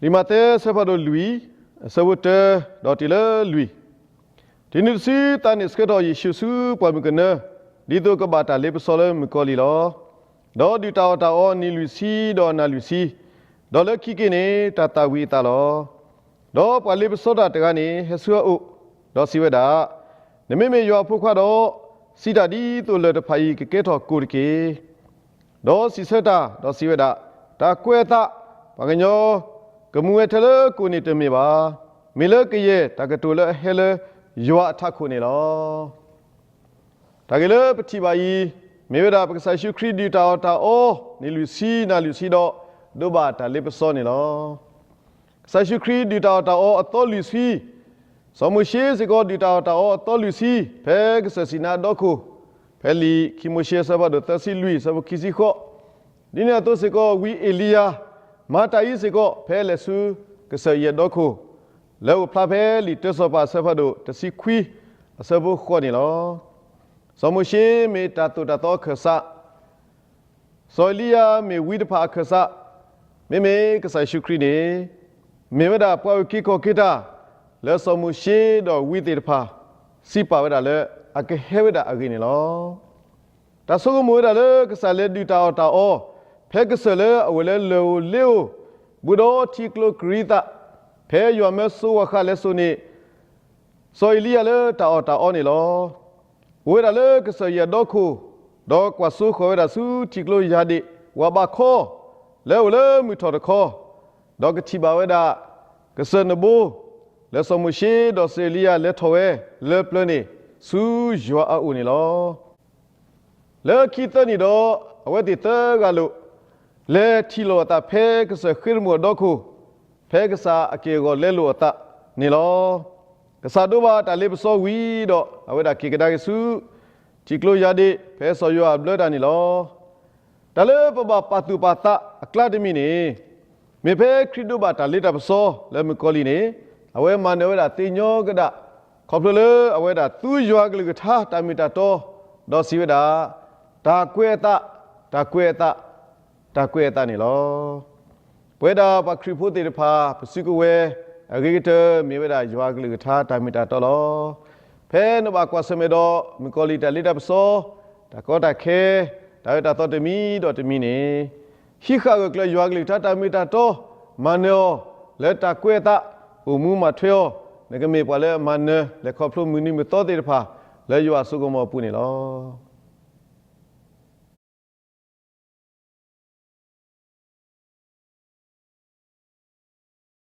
ဒီမှာတဲဆဖတ်တို့လူဆဝတ်တဲဒေါ်တီလာလူဒီနေ့စီတန်စကတော်ယေရှုစုပေါ်မကနဒီတော့ကဘာတာလေပစောလမကောလီလောဒေါ်ဒီတာတာအောနီလူစီဒေါ်နာလူစီဒေါ်လက်ခိကိနေတာတာဝီတာလောဒေါ်ပလေပစောတာတကနေဟဆူအိုဒေါ်စီဝဒါနမေမေယောဖုခွာတော့စီတာဒီတိုလတဖိုင်ကကဲတော်ကိုရကေဒေါ်စီဆတာဒေါ်စီဝဒါတာကွဲတာပကညော ကမူဝဲထလကိုနေတမေပါမေလကရဲ့တကတူလဟဲလယောအထခုနေလောတကယ်လပတိပါယီမေဝဒပကဆာရှုခရစ်ဒီတာတာအိုနေလူစီနာလူစီတော့ဒုဘာတာလေပစောနေလောဆာရှုခရစ်ဒီတာတာအိုအတော်လူစီစမရှိစကောဒီတာတာအိုအတော်လူစီဖဲကဆစီနာတော့ခုဖဲလီခိမရှိဆဘဒတစီလူစဘခိစီခောဒီနေတော့စကောဝီအီလီယာ မာတာယီစကောဖဲလက်ဆူကဆရတော့ခုလောဖလာဖဲလီတဆပါဆဘဒတစီခွီအစဘခောနေလောစမရှိမေတာတူတာတော့ခဆာဆိုလီယာမေဝီဒဖာခဆာမေမေကဆာရှုခရီနေမေဝဒပွားကိကိုကိတာလဲစမရှိတော့ဝီတေတဖာစီပါဝဒလဲအကဟဲဝဒအကိနေလောတဆုကမွေးတယ်လေကဆာလေဒူတာတာအော ဖဲကဆလေအဝလဲလောလေဘူဒိုတီကလိုဂရီတာဖဲယောမဲဆူဝခလဲဆုနေဆိုလီယာလေတာအောတာအောနေလောဝေရလေကဆရတော့ခုတော့ကွာဆူခေါ်ရဆူတီကလိုယာဒီဝဘာခောလဲဝလဲမီထော်တခောတော့ကတိပါဝဒကဆနဘူလဲစမရှိတော့ဆေလီယာလဲထော်ဝဲလဲပလနေဆူယွာအူနေလောလဲခိတနီတော့အဝဲတီတကလို့ လဲထီလောတာဖဲကဆခိရမောတော့ခုဖဲကစားအကေကိုလဲလို့တာနေလောကစားတော့ပါတလေးပစောဝီတော့အဝဲတာကေကဒါကဆူတီကလိုယာဒီဖဲဆော်ယွာဘလတာနေလောတလေပပပတူပါတာအကလာဒမီနေမေဖဲခရစ်တို့ပါတလေးတပစောလဲမကောလီနေအဝဲမန်နဝဲတာတင်ညောကဒခေါပလလေအဝဲတာသူယွာကလေးကထားတာမီတာတော့တော့စီဝဒါဒါကွဲတာဒါကွဲတာ ဒါကွဲတာနေလောပွဲတာပခရဖို့တေတဖာပစုကဝဲအဂိကတမြေဝဒါယွာကလေးကထားတာမီတာတော့လောဖဲနဘကွာစမေတော့မီကောလီတလေးတပစောဒါကောတာခဲဒါရတာတော့တမီတော့တမီနေခိခါကကလယွာကလေးထားတာမီတာတော့မနောလက်တာကွဲတာဥမှုမထွေောငကမေပွာလဲမနလေခေါပလိုမူနီမတော်တေတဖာလဲယွာစုကမောပူနေလော